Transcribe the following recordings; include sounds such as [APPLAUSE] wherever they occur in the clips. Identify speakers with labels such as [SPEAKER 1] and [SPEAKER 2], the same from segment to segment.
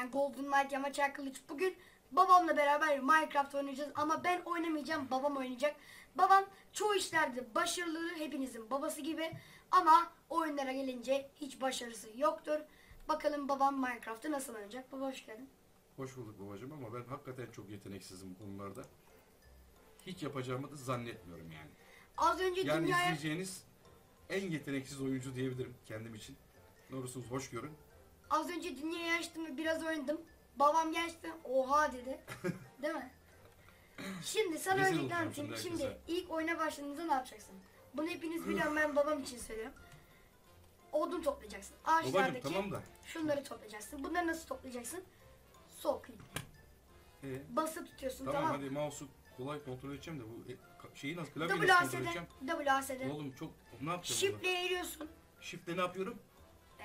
[SPEAKER 1] Ben Golden Knight Yamaç Kılıç. Bugün babamla beraber Minecraft oynayacağız ama ben oynamayacağım. Babam oynayacak. Babam çoğu işlerde başarılı, hepinizin babası gibi ama oyunlara gelince hiç başarısı yoktur. Bakalım babam Minecraft'ı nasıl oynayacak? Baba hoş geldin.
[SPEAKER 2] Hoş bulduk babacığım ama ben hakikaten çok yeteneksizim bu konularda. Hiç yapacağımı da zannetmiyorum yani.
[SPEAKER 1] Az önce
[SPEAKER 2] Yani
[SPEAKER 1] dünyaya
[SPEAKER 2] izleyeceğiniz en yeteneksiz oyuncu diyebilirim kendim için. Ne olursunuz hoş görün.
[SPEAKER 1] Az önce dünyayı açtım ve biraz oynadım. Babam gerçekten oha dedi. [LAUGHS] Değil mi? Şimdi sana
[SPEAKER 2] Rezil olacağım
[SPEAKER 1] anlatayım.
[SPEAKER 2] şimdi
[SPEAKER 1] Şimdi
[SPEAKER 2] herkese.
[SPEAKER 1] ilk oyuna başladığınızda ne yapacaksın? Bunu hepiniz biliyorum ben babam için söylüyorum. Odun toplayacaksın. Ağaçlardaki
[SPEAKER 2] tamam da.
[SPEAKER 1] şunları toplayacaksın. Bunları nasıl toplayacaksın? Sol klik.
[SPEAKER 2] Ee,
[SPEAKER 1] Basıp tutuyorsun
[SPEAKER 2] tamam,
[SPEAKER 1] tamam.
[SPEAKER 2] hadi mouse'u kolay kontrol edeceğim de bu e, ka- şeyi nasıl klavyeyi nasıl kontrol
[SPEAKER 1] WASD,
[SPEAKER 2] edeceğim?
[SPEAKER 1] WASD.
[SPEAKER 2] Oğlum çok ne yapacağım
[SPEAKER 1] Shift'le eğiliyorsun.
[SPEAKER 2] burada? Shift'le ne yapıyorum?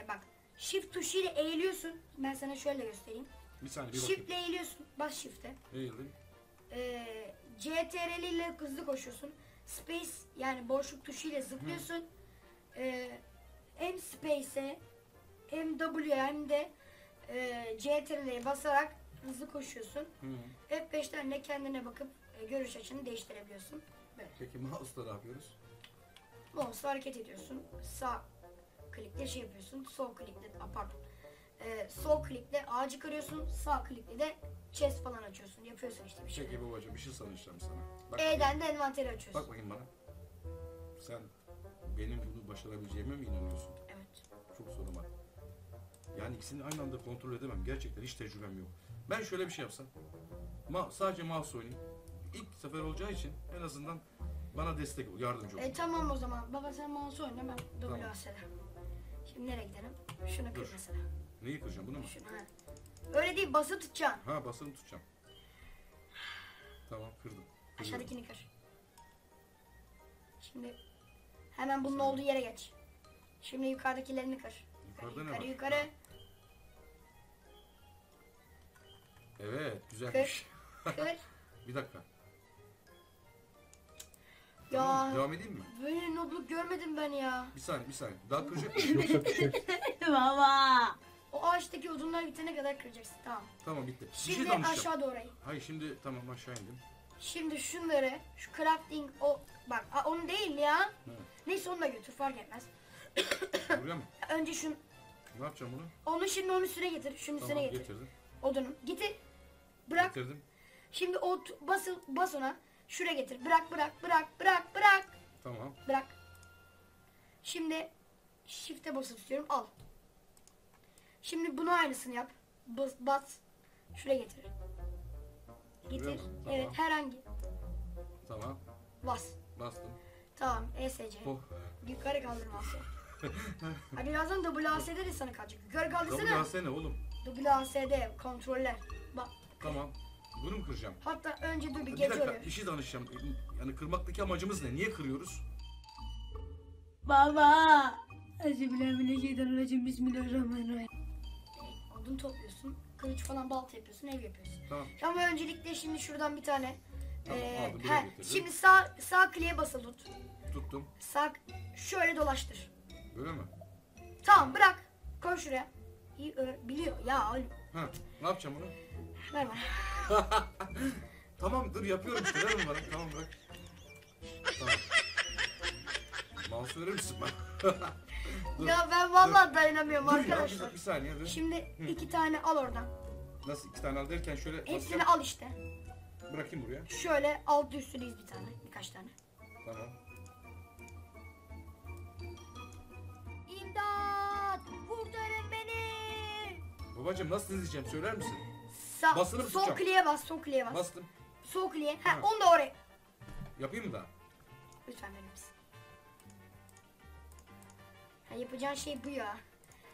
[SPEAKER 1] E bak. Shift tuşuyla eğiliyorsun. Ben sana şöyle göstereyim.
[SPEAKER 2] Bir saniye bir bakayım.
[SPEAKER 1] Shift'le eğiliyorsun. Bas shift'e.
[SPEAKER 2] Eğildim.
[SPEAKER 1] Ee, CTRL ile hızlı koşuyorsun. Space yani boşluk tuşuyla zıplıyorsun. Ee, hem space'e hem W hem de e, CTRL'ye basarak hızlı koşuyorsun.
[SPEAKER 2] Hı.
[SPEAKER 1] F5'ten de kendine bakıp e, görüş açını değiştirebiliyorsun. Böyle.
[SPEAKER 2] Peki mouse'la ne yapıyoruz?
[SPEAKER 1] Mouse'la hareket ediyorsun. Sağ klikle şey yapıyorsun. Sol klikle a, pardon. Ee, sol klikle ağacı kırıyorsun. Sağ klikle de chest falan açıyorsun. Yapıyorsun işte bir şey.
[SPEAKER 2] Peki babacığım bir şey sanışacağım sana. Bak.
[SPEAKER 1] E'den de envanteri açıyorsun.
[SPEAKER 2] Bak bakayım bana. Sen benim bunu başarabileceğime mi inanıyorsun?
[SPEAKER 1] Evet.
[SPEAKER 2] Çok sorun var. Yani ikisini aynı anda kontrol edemem. Gerçekten hiç tecrübem yok. Ben şöyle bir şey yapsam. Ma sadece mouse oynayayım. İlk sefer olacağı için en azından bana destek ol, yardımcı ol.
[SPEAKER 1] E tamam o zaman. Baba sen mouse oyna ben
[SPEAKER 2] Tamam.
[SPEAKER 1] WAS'de. Şimdi nereye gidelim? Şunu kır
[SPEAKER 2] Dur.
[SPEAKER 1] mesela.
[SPEAKER 2] Neyi kıracağım bunu mu?
[SPEAKER 1] Şunu ha. Öyle değil basıp tutacaksın.
[SPEAKER 2] Ha basılı tutacağım. Tamam kırdım. Kırıyorum.
[SPEAKER 1] Aşağıdakini kır. Şimdi hemen bunun olduğu yere geç. Şimdi yukarıdakilerini kır.
[SPEAKER 2] Yukarıda ne
[SPEAKER 1] yukarı
[SPEAKER 2] var?
[SPEAKER 1] yukarı.
[SPEAKER 2] Ha. Evet güzelmiş.
[SPEAKER 1] Kır. [LAUGHS]
[SPEAKER 2] bir dakika.
[SPEAKER 1] Ya
[SPEAKER 2] Tamam, devam edeyim mi?
[SPEAKER 1] böyle nobluk görmedim ben ya.
[SPEAKER 2] Bir saniye bir saniye. Daha kıracak mısın? [LAUGHS]
[SPEAKER 3] Baba.
[SPEAKER 1] O ağaçtaki odunlar bitene kadar kıracaksın. Tamam.
[SPEAKER 2] tamam bitti. Bir şey
[SPEAKER 1] Şimdi
[SPEAKER 2] danışacağım.
[SPEAKER 1] aşağı doğru in.
[SPEAKER 2] Hayır şimdi tamam aşağı indim.
[SPEAKER 1] Şimdi şunları, şu crafting o bak a, onu değil ya.
[SPEAKER 2] Evet.
[SPEAKER 1] Neyse onu da götür fark etmez.
[SPEAKER 2] Buraya mı? [COUGHS]
[SPEAKER 1] Önce şun
[SPEAKER 2] Ne yapacağım bunu?
[SPEAKER 1] onu şimdi onun üstüne getir. Şunun üstüne
[SPEAKER 2] Tamam
[SPEAKER 1] getir.
[SPEAKER 2] getirdim.
[SPEAKER 1] Odunu. Getir. Bırak.
[SPEAKER 2] Getirdim.
[SPEAKER 1] Şimdi o t- basıl bas ona. Şuraya getir. Bırak bırak bırak bırak. Bırak. Şimdi shift'e basıp istiyorum. Al. Şimdi bunu aynısını yap. Bas, bas. Şuraya getir. Getir.
[SPEAKER 2] Tamam.
[SPEAKER 1] Evet herhangi.
[SPEAKER 2] Tamam.
[SPEAKER 1] Bas.
[SPEAKER 2] Bastım.
[SPEAKER 1] Tamam ESC.
[SPEAKER 2] Oh.
[SPEAKER 1] Yukarı kaldırması. [LAUGHS] ha birazdan WASD de sana kalacak. Yukarı kaldırsana.
[SPEAKER 2] WASD ne oğlum?
[SPEAKER 1] WASD kontroller. Bak.
[SPEAKER 2] Tamam. Bunu mu kıracağım?
[SPEAKER 1] Hatta önce dur bir
[SPEAKER 2] Bir
[SPEAKER 1] gece
[SPEAKER 2] dakika
[SPEAKER 1] oluyor.
[SPEAKER 2] bir şey danışacağım. Yani kırmaktaki amacımız ne? Niye kırıyoruz?
[SPEAKER 3] Baba. Euzubillahimineşşeytanirracim. Bismillahirrahmanirrahim.
[SPEAKER 1] Odun topluyorsun. Kılıç falan balta yapıyorsun. Ev yapıyorsun.
[SPEAKER 2] Tamam.
[SPEAKER 1] Ama öncelikle şimdi şuradan bir tane.
[SPEAKER 2] Tamam,
[SPEAKER 1] e,
[SPEAKER 2] aldım, buraya
[SPEAKER 1] he,
[SPEAKER 2] getirdim.
[SPEAKER 1] şimdi sağ sağ kliğe basılı tut.
[SPEAKER 2] Tuttum.
[SPEAKER 1] Sağ şöyle dolaştır.
[SPEAKER 2] Böyle mi?
[SPEAKER 1] Tamam bırak. Koy şuraya. İyi, ö- biliyor ya oğlum.
[SPEAKER 2] Ha. Ne yapacağım bunu?
[SPEAKER 1] Ver bana. [LAUGHS]
[SPEAKER 2] Tamam dur yapıyorum işte. Ver onu bana. Tamam bırak. Tamam. Mouse verir misin bana? Dur. [LAUGHS]
[SPEAKER 1] Ya ben vallahi dayanamıyorum
[SPEAKER 2] Dur ya,
[SPEAKER 1] arkadaşlar.
[SPEAKER 2] bir, bir saniye. Dur.
[SPEAKER 1] Şimdi iki tane al oradan.
[SPEAKER 2] Nasıl iki tane al derken şöyle
[SPEAKER 1] Hepsini
[SPEAKER 2] basacağım.
[SPEAKER 1] al işte.
[SPEAKER 2] Bırakayım buraya.
[SPEAKER 1] Şöyle alt üstüneyiz bir tane. Birkaç tane.
[SPEAKER 2] Tamam.
[SPEAKER 1] İmdat! Kurtarın beni!
[SPEAKER 2] Babacım nasıl izleyeceğim söyler misin?
[SPEAKER 1] Sağ,
[SPEAKER 2] Basılı
[SPEAKER 1] sol
[SPEAKER 2] tutacağım.
[SPEAKER 1] kliğe bas, sol kliğe bas.
[SPEAKER 2] Bastım.
[SPEAKER 1] Sol kliğe. Ha,
[SPEAKER 2] Ha.
[SPEAKER 1] onu da oraya.
[SPEAKER 2] Yapayım mı daha?
[SPEAKER 1] Lütfen verir misin? Ha, yapacağın şey bu ya.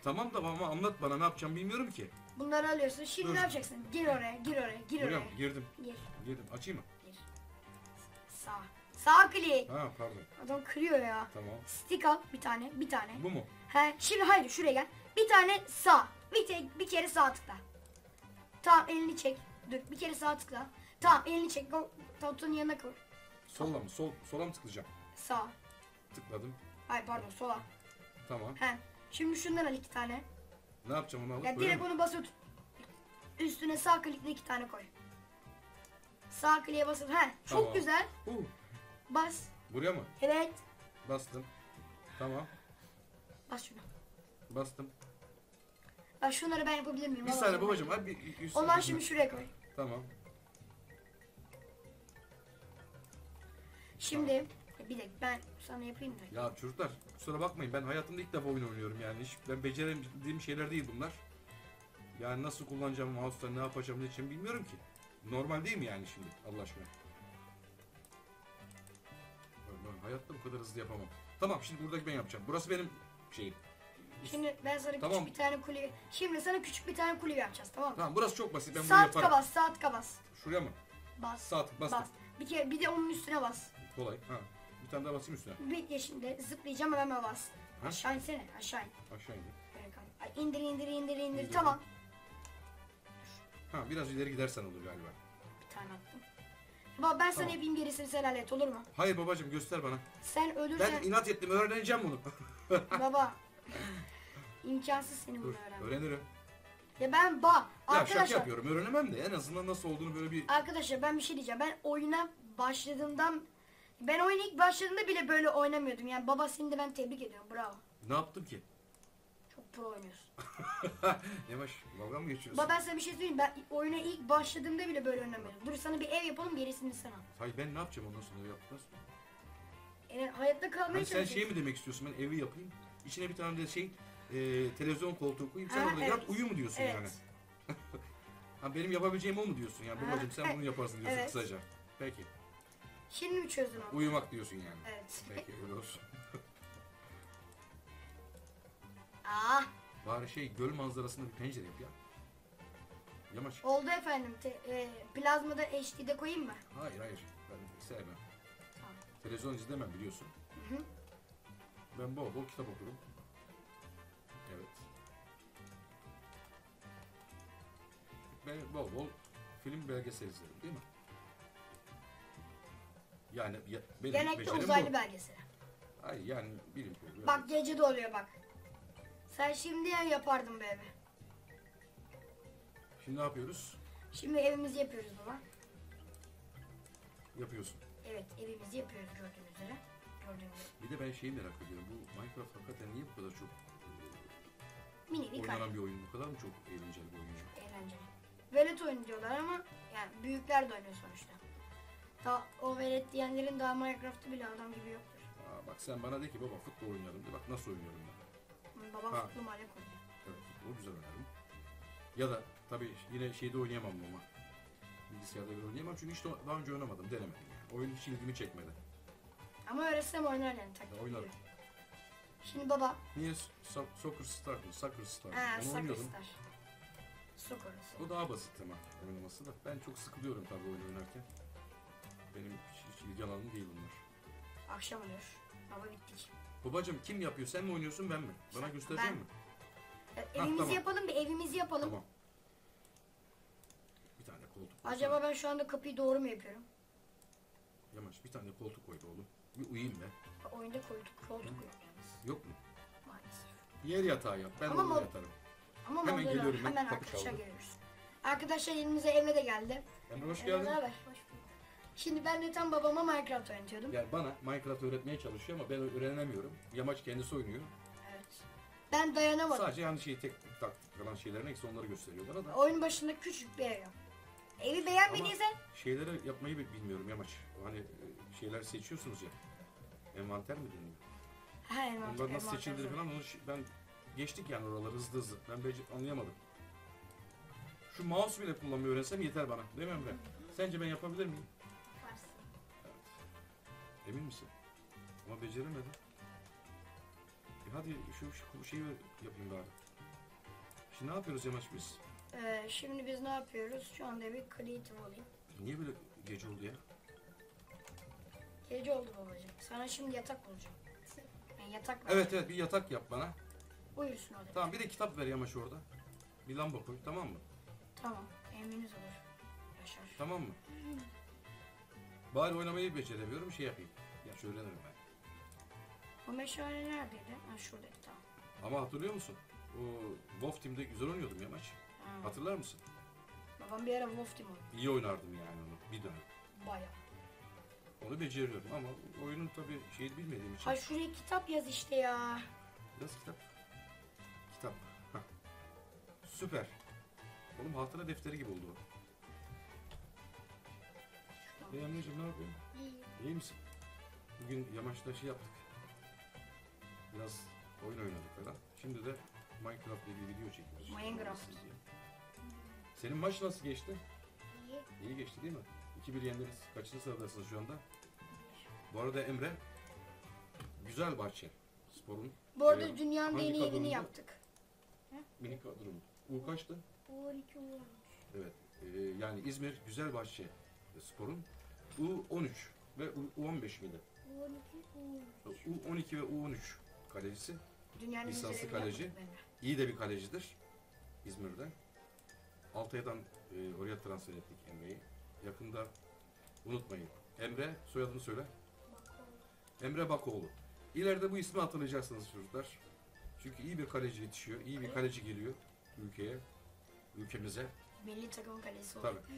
[SPEAKER 2] Tamam da ama anlat bana ne yapacağım bilmiyorum ki.
[SPEAKER 1] Bunları alıyorsun. Şimdi
[SPEAKER 2] Dur.
[SPEAKER 1] ne yapacaksın? Gir oraya, gir oraya, gir
[SPEAKER 2] Buraya
[SPEAKER 1] oraya.
[SPEAKER 2] Girdim.
[SPEAKER 1] Gir,
[SPEAKER 2] Girdim. Açayım mı?
[SPEAKER 1] Sağ. Sağ klik.
[SPEAKER 2] Ha pardon.
[SPEAKER 1] Adam kırıyor ya.
[SPEAKER 2] Tamam.
[SPEAKER 1] Stick al bir tane, bir tane.
[SPEAKER 2] Bu mu?
[SPEAKER 1] He, şimdi haydi şuraya gel. Bir tane sağ. Bir, tek, bir kere sağ tıkla. Tamam elini çek. Dur bir kere sağ tıkla. Tamam elini çek. Go- Tahtın yanına koy.
[SPEAKER 2] Solla mı? Sol, sola mı tıklayacağım?
[SPEAKER 1] Sağ.
[SPEAKER 2] Tıkladım.
[SPEAKER 1] Hayır pardon sola.
[SPEAKER 2] Tamam.
[SPEAKER 1] He. Şimdi şundan al iki tane.
[SPEAKER 2] Ne yapacağım onu alıp
[SPEAKER 1] Ya direkt onu basıp üstüne sağ klikle iki tane koy. Sağ kliğe basıp he çok
[SPEAKER 2] Tamam.
[SPEAKER 1] güzel.
[SPEAKER 2] Uh,
[SPEAKER 1] Bas.
[SPEAKER 2] buraya mı?
[SPEAKER 1] Evet.
[SPEAKER 2] Bastım. Tamam.
[SPEAKER 1] Bas şunu.
[SPEAKER 2] Bastım.
[SPEAKER 1] Bak şunları ben yapabilir miyim?
[SPEAKER 2] Bir
[SPEAKER 1] Vallahi
[SPEAKER 2] saniye babacığım. Hadi bir üst-
[SPEAKER 1] Onları şimdi şuraya koy.
[SPEAKER 2] Tamam.
[SPEAKER 1] Şimdi bir dakika ben sana yapayım da.
[SPEAKER 2] Ya çocuklar kusura bakmayın ben hayatımda ilk defa oyun oynuyorum yani. Hiç, ben beceremediğim şeyler değil bunlar. Yani nasıl kullanacağım mouse'da ne yapacağım ne için bilmiyorum ki. Normal değil mi yani şimdi Allah aşkına? Ben, ben hayatta bu kadar hızlı yapamam. Tamam şimdi buradaki ben yapacağım. Burası benim şeyim.
[SPEAKER 1] Şimdi ben sana
[SPEAKER 2] Tamam.
[SPEAKER 1] küçük bir tane kule Şimdi sana küçük bir tane kule yapacağız tamam mı?
[SPEAKER 2] Tamam burası çok basit ben bunu
[SPEAKER 1] Saat
[SPEAKER 2] yaparım.
[SPEAKER 1] kabas, saat kabas.
[SPEAKER 2] Şuraya mı?
[SPEAKER 1] Bas.
[SPEAKER 2] Sağ tık bastım.
[SPEAKER 1] Bas. Bir kere bir de onun üstüne bas.
[SPEAKER 2] Kolay. Ha. Tane daha basayım üstüne.
[SPEAKER 1] Bir şimdi zıplayacağım hemen bas.
[SPEAKER 2] Ha?
[SPEAKER 1] Aşağı insene aşağı in.
[SPEAKER 2] Aşağı.
[SPEAKER 1] Böyle kal. Ay, indir indir indir indir. Tamam.
[SPEAKER 2] Ha biraz ileri gidersen olur galiba.
[SPEAKER 1] Bir tane attım. Baba ben sana
[SPEAKER 2] Tamam.
[SPEAKER 1] yapayım gerisini sen hallet olur mu?
[SPEAKER 2] Hayır babacığım göster bana.
[SPEAKER 1] Sen
[SPEAKER 2] Ben
[SPEAKER 1] ölürsen
[SPEAKER 2] inat ettim öğreneceğim bunu. [LAUGHS]
[SPEAKER 1] baba imkansız senin
[SPEAKER 2] Dur
[SPEAKER 1] bunu öğrenmen.
[SPEAKER 2] öğrenirim.
[SPEAKER 1] Ya ben ba
[SPEAKER 2] Ya şaka
[SPEAKER 1] arkadaşlar
[SPEAKER 2] yapıyorum öğrenemem de en azından nasıl olduğunu böyle bir
[SPEAKER 1] arkadaşlar ben bir şey diyeceğim. Ben oyuna başladığımdan ben oyuna ilk başladığımda bile böyle oynamıyordum. Yani baba seni de ben tebrik ediyorum. Bravo.
[SPEAKER 2] ne yaptım ki?
[SPEAKER 1] Çok pro oynuyorsun. [LAUGHS]
[SPEAKER 2] Yavaş dalga mı geçiyorsun?
[SPEAKER 1] Baba ben sana bir şey söyleyeyim. Ben oyuna ilk başladığımda bile böyle oynamıyordum. Dur sana bir ev yapalım gerisini sen al.
[SPEAKER 2] Hayır ben ne yapacağım ondan sonra yaptıktan sonra?
[SPEAKER 1] Yani hayatta kalmaya
[SPEAKER 2] Hani sen şey mi demek istiyorsun ben evi yapayım. İçine bir tane de şey e, televizyon koltuğu koyayım sen
[SPEAKER 1] Ha,
[SPEAKER 2] orada
[SPEAKER 1] evet.
[SPEAKER 2] yat uyu mu diyorsun
[SPEAKER 1] Evet.
[SPEAKER 2] yani? [LAUGHS] Ha benim yapabileceğim o mu diyorsun yani
[SPEAKER 1] Ha,
[SPEAKER 2] babacığım sen bunu yaparsın diyorsun
[SPEAKER 1] Evet.
[SPEAKER 2] kısaca. Peki.
[SPEAKER 1] Şimdi mi çözdün onu?
[SPEAKER 2] Uyumak diyorsun yani.
[SPEAKER 1] Evet.
[SPEAKER 2] Peki öyle olsun.
[SPEAKER 1] Aa, [LAUGHS]
[SPEAKER 2] Bari şey göl manzarasında bir pencere yap ya. Yamaç.
[SPEAKER 1] oldu efendim. Te, e, plazmada HD'de koyayım mı?
[SPEAKER 2] Hayır hayır ben sevmem.
[SPEAKER 1] Tamam.
[SPEAKER 2] Televizyon izlemem biliyorsun.
[SPEAKER 1] Hı hı.
[SPEAKER 2] Ben bol bol kitap okurum. Evet. Ben bol bol film belgesel izlerim değil mi? Yani ya, benim
[SPEAKER 1] Genellikle
[SPEAKER 2] becerim
[SPEAKER 1] uzaylı
[SPEAKER 2] bu.
[SPEAKER 1] belgeseli.
[SPEAKER 2] Hayır yani bilim kurgu.
[SPEAKER 1] Bak gece de oluyor bak. Sen şimdi ya yapardın be evi.
[SPEAKER 2] Şimdi ne yapıyoruz?
[SPEAKER 1] Şimdi evimizi yapıyoruz baba.
[SPEAKER 2] Yapıyorsun.
[SPEAKER 1] Evet evimizi yapıyoruz gördüğünüz üzere. Gördüğünüz üzere.
[SPEAKER 2] Bir de ben şeyi merak ediyorum. Bu Minecraft hakikaten niye bu kadar çok
[SPEAKER 1] Mini
[SPEAKER 2] e,
[SPEAKER 1] bir kare.
[SPEAKER 2] oynanan bir oyun? Bu kadar mı çok eğlenceli bir oyun?
[SPEAKER 1] Eğlenceli. Velet oyunu diyorlar ama yani büyükler de oynuyor sonuçta. Daha o velet diyenlerin daha Minecraft'ı bile adam gibi yoktur.
[SPEAKER 2] Aa, bak sen bana de ki baba futbol oynayalım de bak nasıl oynuyorum ben.
[SPEAKER 1] Hı, Babam
[SPEAKER 2] Ha.
[SPEAKER 1] futbol mahalle koyuyor.
[SPEAKER 2] Evet futbolu güzel oynarım. Ya da tabii yine şeyde oynayamam ama. Bilgisayarda bir oynayamam çünkü hiç daha önce oynamadım, denemedim yani. Oyun hiç ilgimi çekmedi.
[SPEAKER 1] Ama öğretsem oynar yani taktik
[SPEAKER 2] Ya oynarım.
[SPEAKER 1] gibi. Şimdi baba.
[SPEAKER 2] Niye so- Soccer Star mı? Soccer Star.
[SPEAKER 1] Ha,
[SPEAKER 2] Onu
[SPEAKER 1] Soccer
[SPEAKER 2] oynuyordum.
[SPEAKER 1] Star. Soccer.
[SPEAKER 2] O daha basit ama oynaması da. Ben çok sıkılıyorum tabii oyun oynarken. Benim hiç, hiç ilgi alanım değil bunlar.
[SPEAKER 1] Akşam oluyor. Baba bittik.
[SPEAKER 2] Babacım kim yapıyor? Sen mi oynuyorsun ben mi? Bana gösterecek
[SPEAKER 1] ben.
[SPEAKER 2] mi?
[SPEAKER 1] E, evimizi
[SPEAKER 2] tamam.
[SPEAKER 1] yapalım bir evimizi yapalım.
[SPEAKER 2] Tamam. Bir tane koltuk.
[SPEAKER 1] Acaba ben şu anda kapıyı doğru mu yapıyorum?
[SPEAKER 2] Yamaç bir tane koltuk koy be oğlum. Bir uyuyayım be.
[SPEAKER 1] Oyunda koltuk, koltuk yok yalnız.
[SPEAKER 2] Yok mu?
[SPEAKER 1] Maalesef.
[SPEAKER 2] Yer yatağı yap. Ben
[SPEAKER 1] Ama mo-
[SPEAKER 2] yatarım.
[SPEAKER 1] Ama
[SPEAKER 2] Hemen
[SPEAKER 1] var.
[SPEAKER 2] geliyorum ben,
[SPEAKER 1] Hemen
[SPEAKER 2] kapı
[SPEAKER 1] arkadaşlar
[SPEAKER 2] çaldı.
[SPEAKER 1] geliyoruz. Arkadaşlar elimize Emre de geldi.
[SPEAKER 2] Emre hoş
[SPEAKER 1] Emre,
[SPEAKER 2] geldin.
[SPEAKER 1] ne haber? Şimdi ben de tam babama Minecraft oynatıyordum.
[SPEAKER 2] Yani bana Minecraft öğretmeye çalışıyor ama ben öğrenemiyorum. Yamaç kendisi oynuyor.
[SPEAKER 1] Evet. Ben dayanamadım.
[SPEAKER 2] Sadece yanlış şeyi tek tak kalan şeyler neyse onları gösteriyor bana da.
[SPEAKER 1] Oyun başında küçük bir ev. Evi beğenmediysen
[SPEAKER 2] Şeyleri yapmayı bi- bilmiyorum Yamaç. Hani e, şeyler seçiyorsunuz ya. Envanter mi deniyor?
[SPEAKER 1] ha envanter,
[SPEAKER 2] Onlar nasıl seçildiğini falan onu ben geçtik yani oraları hızlı hızlı. Ben bece anlayamadım. Şu mouse bile kullanmayı öğrensem yeter bana. Değil mi Emre? Sence ben yapabilir miyim? Emin misin? Ama beceremedim. E hadi şu, şu, şeyi yapayım bari. Şimdi ne yapıyoruz Yamaç biz?
[SPEAKER 1] Ee, şimdi biz ne yapıyoruz? Şu anda bir creative olayım.
[SPEAKER 2] Niye böyle gece oldu ya?
[SPEAKER 1] Gece oldu babacığım. Sana şimdi yatak bulacağım. [LAUGHS] Yani yatak ver.
[SPEAKER 2] Evet evet bir yatak yap bana.
[SPEAKER 1] Uyursun orada.
[SPEAKER 2] Tamam bir de kitap ver Yamaç orada. Bir lamba koy tamam mı?
[SPEAKER 1] Tamam. Emriniz olur.
[SPEAKER 2] Tamam mı? Bari oynamayı beceremiyorum şey yapayım. Ya öğrenirim ben.
[SPEAKER 1] O meşale neredeydi? Ha şuradaydı tamam.
[SPEAKER 2] Ama hatırlıyor musun? O Wolf Team'de güzel oynuyordum Yamaç.
[SPEAKER 1] Ha.
[SPEAKER 2] Hatırlar mısın?
[SPEAKER 1] Babam bir ara Wolf Team oynadı.
[SPEAKER 2] İyi oynardım yani onu bir dönem.
[SPEAKER 1] Baya.
[SPEAKER 2] Onu beceriyorum ama oyunun tabii şeyini bilmediğim için.
[SPEAKER 1] Ha şuraya kitap yaz işte ya.
[SPEAKER 2] Biraz kitap. Kitap. Hah. Süper. Oğlum hatıra defteri gibi oldu o. E Emre'cim ne yapıyorsun? İyi misin? Bugün yamaçta şey yaptık. Biraz oyun oynadık falan. Şimdi de Minecraft ile bir video çekiyoruz.
[SPEAKER 1] Minecraft.
[SPEAKER 2] Senin maç nasıl geçti?
[SPEAKER 4] İyi.
[SPEAKER 2] İyi geçti değil mi? 2-1 yendiniz. Kaçıncı sıradasınız şu anda? Bu arada Emre Güzel Bahçe Spor'un
[SPEAKER 1] Bu arada
[SPEAKER 2] Evet.
[SPEAKER 1] dünyanın
[SPEAKER 2] Hangi
[SPEAKER 1] en iyi evini
[SPEAKER 2] kadronuzu?
[SPEAKER 1] yaptık.
[SPEAKER 2] minik kadromu. U kaçtı?
[SPEAKER 4] Bu 12 olmuş.
[SPEAKER 2] Evet. Ee, yani İzmir Güzelbahçe Spor'un U13 ve U15 miydi?
[SPEAKER 4] Bu 12 olmuş.
[SPEAKER 2] U12 ve U13 kalecisi.
[SPEAKER 1] Dünyanın en
[SPEAKER 2] Lisanslı
[SPEAKER 1] güzel evini
[SPEAKER 2] kaleci.
[SPEAKER 1] Emre.
[SPEAKER 2] İyi de bir kalecidir. İzmir'de. Altay'dan e, oraya transfer ettik Emre'yi. Yakında unutmayın. Emre soyadını söyle. Emre Bakoğlu. İleride bu ismi hatırlayacaksınız çocuklar. Çünkü iyi bir kaleci yetişiyor. iyi bir kaleci geliyor ülkeye, ülkemize.
[SPEAKER 1] Milli takımın kalesi oldu.
[SPEAKER 2] Tabii. [LAUGHS]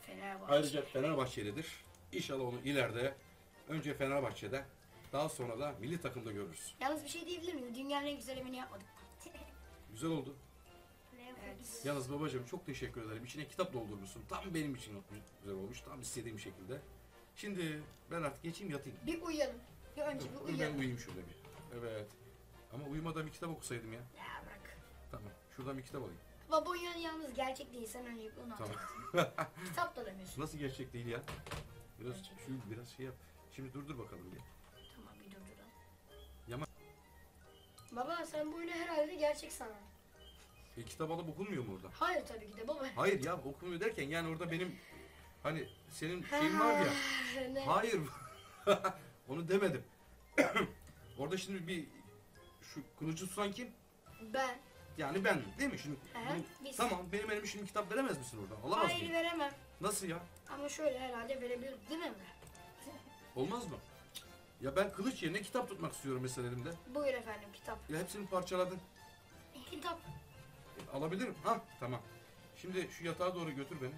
[SPEAKER 1] Fenerbahçe.
[SPEAKER 2] Ayrıca Fenerbahçelidir. İnşallah onu ileride önce Fenerbahçe'de daha sonra da milli takımda görürüz.
[SPEAKER 1] Yalnız bir şey diyebilir miyim? Dünyanın en güzel evini yapmadık. [LAUGHS]
[SPEAKER 2] Güzel oldu.
[SPEAKER 1] Evet.
[SPEAKER 2] Yalnız babacığım çok teşekkür ederim. İçine kitap doldurmuşsun. Tam benim için güzel olmuş. Tam istediğim şekilde. Şimdi ben artık geçeyim yatayım.
[SPEAKER 1] Bir uyuyalım. Bir önce bir
[SPEAKER 2] Dur, ben
[SPEAKER 1] uyuyalım.
[SPEAKER 2] uyuyayım şurada bir. Evet. Ama uyumadan bir kitap okusaydım ya.
[SPEAKER 1] Ya bırak.
[SPEAKER 2] Tamam. Şuradan bir kitap alayım.
[SPEAKER 1] Baba oyun yalnız gerçek değil. Sen öncelikle onu
[SPEAKER 2] Tamam.
[SPEAKER 1] Kitap da demiyorsun. [LAUGHS]
[SPEAKER 2] Nasıl gerçek değil ya? Biraz şu biraz şey yap. Şimdi durdur bakalım bir.
[SPEAKER 1] Tamam bir durduralım.
[SPEAKER 2] Yama-
[SPEAKER 1] Baba sen bu oyunu herhalde gerçek sanın.
[SPEAKER 2] E, kitap alıp okunmuyor mu orada?
[SPEAKER 1] Hayır tabii ki de baba.
[SPEAKER 2] Hayır ya okumuyor derken yani orada benim hani senin şeyin var ya. [LAUGHS]
[SPEAKER 1] Ne?
[SPEAKER 2] Hayır. [LAUGHS] Onu demedim. [CLEARS THROAT] orada şimdi bir şu kılıcı tutan kim?
[SPEAKER 1] Ben.
[SPEAKER 2] Yani ben değil mi şimdi?
[SPEAKER 1] He,
[SPEAKER 2] bunu-
[SPEAKER 1] biz.
[SPEAKER 2] tamam benim elime şimdi kitap veremez misin orada? Alamaz
[SPEAKER 1] Hayır
[SPEAKER 2] mıyım?
[SPEAKER 1] veremem.
[SPEAKER 2] Nasıl ya?
[SPEAKER 1] Ama şöyle herhalde verebilirim değil mi Emre?
[SPEAKER 2] Olmaz mı? Ya ben kılıç yerine kitap tutmak istiyorum mesela elimde.
[SPEAKER 1] Buyur efendim kitap.
[SPEAKER 2] Ya hepsini parçaladın.
[SPEAKER 1] Kitap.
[SPEAKER 2] E, alabilirim. Ha tamam. Şimdi şu yatağa doğru götür beni.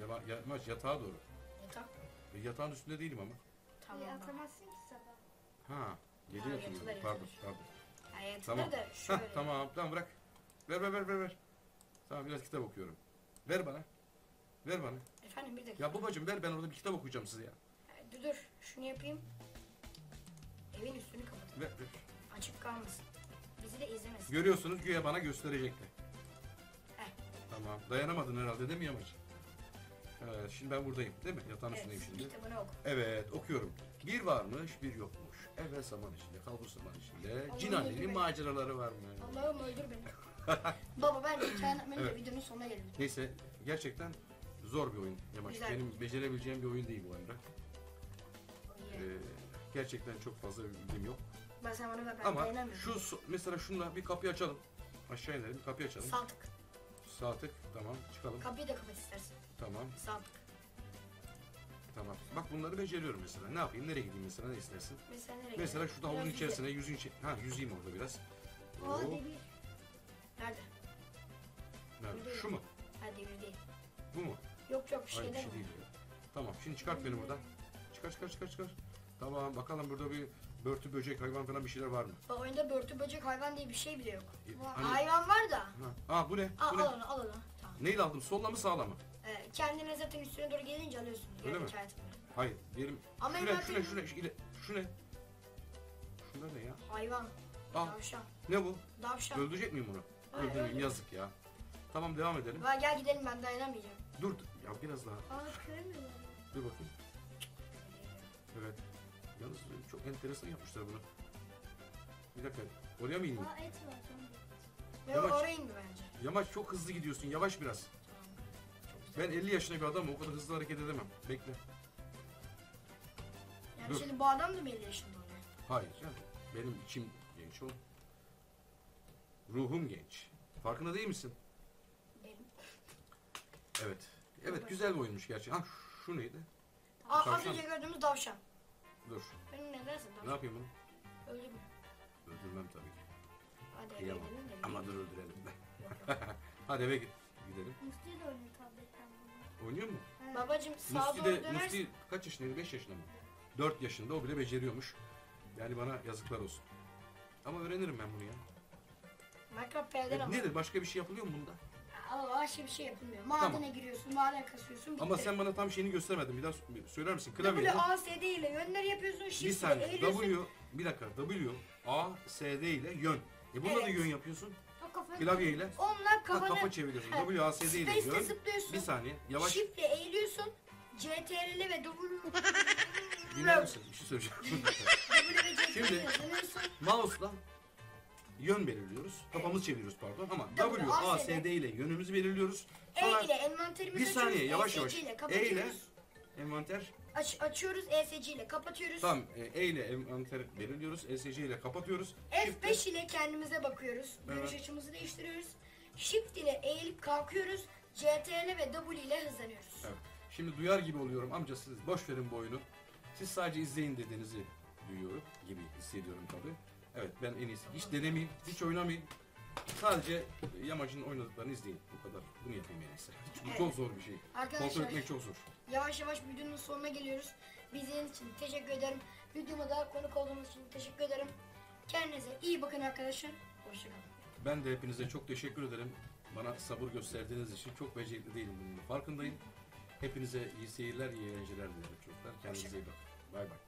[SPEAKER 2] Yama, yamaç yatağa doğru.
[SPEAKER 1] Kitap.
[SPEAKER 2] E, yatağın üstünde değilim ama.
[SPEAKER 1] Tamam baba.
[SPEAKER 4] Atamazsın ki sabah.
[SPEAKER 2] Ha. Gece
[SPEAKER 1] Ha,
[SPEAKER 2] yatıyorum. Pardon, pardon.
[SPEAKER 1] Hayatında
[SPEAKER 2] Tamam.
[SPEAKER 1] da
[SPEAKER 2] Hah, [LAUGHS]
[SPEAKER 1] şöyle.
[SPEAKER 2] tamam, tamam bırak. Ver, ver, ver, ver, ver. Tamam, biraz kitap okuyorum. Ver bana. Ver bana.
[SPEAKER 1] Efendim bir dakika.
[SPEAKER 2] Ya babacığım ver ben orada bir kitap okuyacağım size ya.
[SPEAKER 1] Ee, Dur dur. Şunu yapayım. Evin üstünü kapatın.
[SPEAKER 2] Ver, ver.
[SPEAKER 1] Açık kalmasın. Bizi de izlemesin.
[SPEAKER 2] Görüyorsunuz güya bana gösterecekler.
[SPEAKER 1] Heh.
[SPEAKER 2] Tamam. Dayanamadın herhalde değil mi Yamaç? Evet, şimdi ben buradayım değil mi? Yatağın üstündeyim şimdi.
[SPEAKER 1] kitabını oku.
[SPEAKER 2] Evet okuyorum. Bir varmış bir yokmuş. Evvel zaman içinde, kalbur zaman içinde. Cin annenin maceraları var mı?
[SPEAKER 1] Allah'ım öldür beni. [LAUGHS] Baba ben kendime
[SPEAKER 2] Evet.
[SPEAKER 1] videonun sonuna geldim.
[SPEAKER 2] Neyse gerçekten zor bir oyun Yamaç.
[SPEAKER 1] Güzel.
[SPEAKER 2] Benim becerebileceğim bir oyun değil bu Emre. Ee, gerçekten çok fazla bilgim yok.
[SPEAKER 1] Ben sen bana ver ben
[SPEAKER 2] Ama
[SPEAKER 1] dayanamıyorum.
[SPEAKER 2] şu so- mesela şunla bir kapıyı açalım. Aşağı inelim, kapıyı açalım.
[SPEAKER 1] Sağ tık.
[SPEAKER 2] Sağ tık, tamam. Çıkalım.
[SPEAKER 1] Kapıyı da kapat istersen.
[SPEAKER 2] Tamam,
[SPEAKER 1] Sağ tık.
[SPEAKER 2] tamam. Bak bunları beceriyorum mesela. Ne yapayım, nereye gideyim mesela, ne istersin?
[SPEAKER 1] Mesela nereye
[SPEAKER 2] Mesela
[SPEAKER 1] gidelim?
[SPEAKER 2] havuzun
[SPEAKER 1] Biraz
[SPEAKER 2] içerisine yüzün içi... Ha yüzeyim orada biraz. Oo,
[SPEAKER 1] yüze- Nerede?
[SPEAKER 2] nerede? Şu mu?
[SPEAKER 1] Ha demir değil.
[SPEAKER 2] Bu mu?
[SPEAKER 1] Yok yok bir
[SPEAKER 2] Hayır
[SPEAKER 1] şey
[SPEAKER 2] bir
[SPEAKER 1] değil.
[SPEAKER 2] şey değil. Tamam şimdi çıkart beni buradan. Çıkar çıkar çıkar çıkar. Tamam bakalım burada bir börtü böcek hayvan falan bir şeyler var mı?
[SPEAKER 1] Bu oyunda börtü böcek hayvan diye bir şey bile yok.
[SPEAKER 2] E,
[SPEAKER 4] Var.
[SPEAKER 2] Hani,
[SPEAKER 1] Hayvan var da.
[SPEAKER 2] ha, Aa, bu ne?
[SPEAKER 1] Al,
[SPEAKER 2] Bu ne?
[SPEAKER 1] al onu al onu. Tamam.
[SPEAKER 2] Neyle aldım? Solla mı sağla mı?
[SPEAKER 1] Ee, kendine zaten üstüne doğru gelince alıyorsun.
[SPEAKER 2] Öyle mi?
[SPEAKER 1] hikayetini.
[SPEAKER 2] Hayır diyelim.
[SPEAKER 1] Ama
[SPEAKER 2] Şu ne?
[SPEAKER 1] zaten-
[SPEAKER 2] Şu ne? Şu ne? Şu ne? Şu ne? Ne ya?
[SPEAKER 1] Hayvan.
[SPEAKER 2] Al.
[SPEAKER 1] Davşan.
[SPEAKER 2] Ne bu?
[SPEAKER 1] Davşan.
[SPEAKER 2] Öldürecek miyim bunu?
[SPEAKER 1] Ha,
[SPEAKER 2] Öldürmeyeyim
[SPEAKER 1] öldür.
[SPEAKER 2] yazık ya. Tamam devam edelim.
[SPEAKER 1] Va gel gidelim ben dayanamayacağım.
[SPEAKER 2] Dur ya biraz daha.
[SPEAKER 4] Aa kırmıyorlar.
[SPEAKER 2] Dur bakayım. Evet. Yalnız çok enteresan yapmışlar bunu. Bir dakika. Oraya mı ineyim?
[SPEAKER 4] Aa et var.
[SPEAKER 1] Ve
[SPEAKER 2] Yavaş.
[SPEAKER 1] oraya indi bence.
[SPEAKER 2] Yamaç çok hızlı gidiyorsun. Yavaş biraz. Ben 50 yaşında bir adamım. O kadar hızlı hareket edemem. Bekle.
[SPEAKER 1] Yani
[SPEAKER 2] Dur.
[SPEAKER 1] şimdi bu adam da mı 50 yaşında oluyor?
[SPEAKER 2] Hayır canım. Benim içim genç oğlum. Ruhum genç. Farkında değil misin?
[SPEAKER 1] Benim.
[SPEAKER 2] Evet. Evet güzel bir oyunmuş gerçi. Ha şu neydi?
[SPEAKER 1] Aa, az
[SPEAKER 2] Tavşan.
[SPEAKER 1] önce gördüğümüz tavşan.
[SPEAKER 2] Dur.
[SPEAKER 1] Benim ne dersin
[SPEAKER 2] Ne
[SPEAKER 1] tavşan?
[SPEAKER 2] yapayım bunu?
[SPEAKER 1] Öldürme.
[SPEAKER 2] Öldürmem tabii ki.
[SPEAKER 1] Hadi eve
[SPEAKER 2] Kıyamam.
[SPEAKER 1] gidelim de.
[SPEAKER 2] Ama dur öldürelim. [LAUGHS] Hadi eve git. Gidelim.
[SPEAKER 4] Musti de oynuyor tabletten bunu.
[SPEAKER 2] Oynuyor mu?
[SPEAKER 1] Babacım sağa
[SPEAKER 2] Musti
[SPEAKER 1] doğru
[SPEAKER 2] de
[SPEAKER 1] dönersin.
[SPEAKER 2] Musti kaç yaşındaydı? 5 yaşında mı? 4 yaşında o bile beceriyormuş. Yani bana yazıklar olsun. Ama öğrenirim ben bunu ya.
[SPEAKER 1] Minecraft P'den
[SPEAKER 2] E,
[SPEAKER 1] ama.
[SPEAKER 2] nedir? Başka bir şey yapılıyor mu bunda?
[SPEAKER 1] Allah başka bir şey yapılmıyor. Madene
[SPEAKER 2] Tamam.
[SPEAKER 1] giriyorsun, maden kasıyorsun. Bitti.
[SPEAKER 2] Ama sen bana tam şeyini göstermedin. Bir daha söyler misin?
[SPEAKER 1] W,
[SPEAKER 2] Klavyeyi.
[SPEAKER 1] A, S, D ile yönleri yapıyorsun.
[SPEAKER 2] Bir
[SPEAKER 1] Shift
[SPEAKER 2] saniye.
[SPEAKER 1] eğiliyorsun.
[SPEAKER 2] W, bir dakika. W, A, S, D ile yön. E bunda da
[SPEAKER 1] Evet.
[SPEAKER 2] yön yapıyorsun.
[SPEAKER 4] O kafanı
[SPEAKER 2] Klavyeyle.
[SPEAKER 1] Onunla
[SPEAKER 2] Ha,
[SPEAKER 1] kafanı
[SPEAKER 2] kafa çeviriyorsun.
[SPEAKER 1] Evet.
[SPEAKER 2] W, A, S, D ile
[SPEAKER 1] Space'le
[SPEAKER 2] yön.
[SPEAKER 1] zıplıyorsun.
[SPEAKER 2] Bir saniye. Yavaş
[SPEAKER 1] Shift ile eğiliyorsun. CTRL ve W.
[SPEAKER 2] dinler misin? Bir şey söyleyeceğim. [LAUGHS]
[SPEAKER 1] W ve CTRL
[SPEAKER 2] Şimdi-
[SPEAKER 1] ile hızlanıyorsun.
[SPEAKER 2] Mouse'la yön belirliyoruz. Kafamızı çeviriyoruz pardon ama
[SPEAKER 1] W,
[SPEAKER 2] W,
[SPEAKER 1] A,
[SPEAKER 2] A,
[SPEAKER 1] S, D
[SPEAKER 2] ile yönümüzü belirliyoruz.
[SPEAKER 1] E
[SPEAKER 2] Sonra
[SPEAKER 1] ile envanterimizi
[SPEAKER 2] bir saniye yavaş
[SPEAKER 1] ESC
[SPEAKER 2] yavaş.
[SPEAKER 1] ile
[SPEAKER 2] E ile
[SPEAKER 1] kapatıyoruz.
[SPEAKER 2] envanter.
[SPEAKER 1] Aç, açıyoruz ESC ile kapatıyoruz.
[SPEAKER 2] Tamam e, E ile envanter belirliyoruz. ESC ile kapatıyoruz. Shift'le-
[SPEAKER 1] F5 ile kendimize bakıyoruz. Görüş
[SPEAKER 2] Evet.
[SPEAKER 1] açımızı değiştiriyoruz. Shift ile eğilip kalkıyoruz. CTRL ve W ile hızlanıyoruz.
[SPEAKER 2] Evet. Şimdi duyar gibi oluyorum. Amca siz boş verin bu oyunu. Siz sadece izleyin dediğinizi duyuyorum gibi hissediyorum tabii. Evet ben en iyisi hiç denemeyeyim, hiç oynamayayım. Sadece yamacın oynadıklarını izleyin. Bu kadar. Bunu yapayım en iyisi. Çünkü
[SPEAKER 1] Evet.
[SPEAKER 2] çok zor bir şey. Kontrol
[SPEAKER 1] Arkadaşlar
[SPEAKER 2] etmek çok zor.
[SPEAKER 1] yavaş yavaş videonun sonuna geliyoruz. Bizlerin için teşekkür ederim. Videoma da konuk olduğunuz için teşekkür ederim. Kendinize iyi bakın arkadaşlar. Hoşçakalın.
[SPEAKER 2] Ben de hepinize çok teşekkür ederim. Bana sabır gösterdiğiniz için çok becerikli değilim bunun da farkındayım. Hepinize iyi seyirler, iyi eğlenceler dilerim çocuklar. Kendinize iyi bakın. Bay. Bay